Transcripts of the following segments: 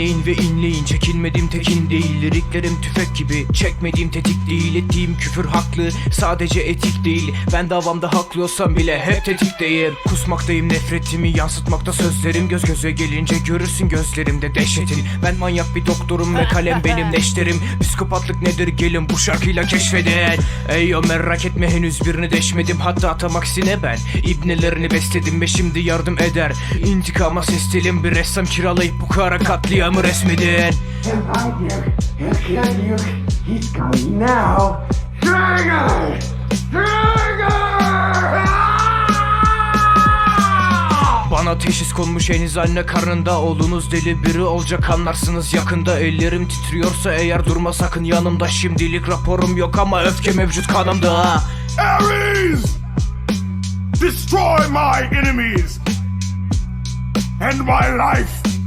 Dinleyin ve inleyin. Çekinmedim tekin değil. Liriklerim tüfek gibi. Çekmediğim tetik değil. Ettiğim küfür haklı. Sadece etik değil. Ben davamda haklı olsam bile hep tetikteyim. Kusmaktayım nefretimi yansıtmakta sözlerim Göz göze gelince görürsün gözlerimde dehşetin. Ben manyak bir doktorum ve kalem benim neşterim. Psikopatlık nedir? Gelin bu şarkıyla keşfedin. Ey yo merak etme henüz birini deşmedim. Hatta tam aksine ben İbnelerini besledim ve şimdi yardım eder. İntikama seslelim bir ressam kiralayıp bu kara katliamı resmedin! Bana teşhis konmuş henüz anne karnında Oğlunuz deli biri olacak anlarsınız yakında Ellerim titriyorsa eğer durma sakın yanımda Şimdilik raporum yok ama öfke mevcut kanımda Ares! Destroy my enemies! And my life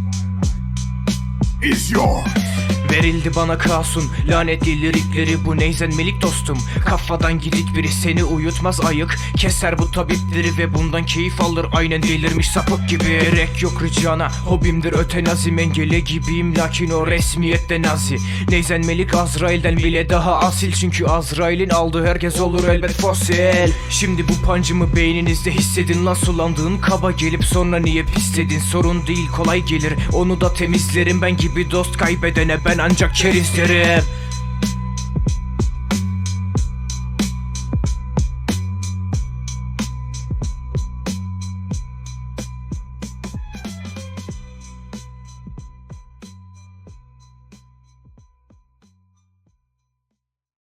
is yours! Verildi bana kasun lanetli lirikleri bu neyzen melik dostum. Kafadan gidik biri seni uyutmaz ayık. Keser bu tabipleri ve bundan keyif alır. Aynen delirmiş sapık gibi. Gerek yok ricana hobimdir ötenazi Mengele gibiyim lakin o resmiyette nazi. Neyzen melik Azrail'den bile daha asil. Çünkü Azrail'in aldığı herkes olur elbet fosil. Şimdi bu pancımı beyninizde hissedin. Lan sulandığın kaba gelip sonra niye pisledin? Sorun değil kolay gelir. Onu da temizlerim Ben gibi dost kaybedene ben ancak keriz derim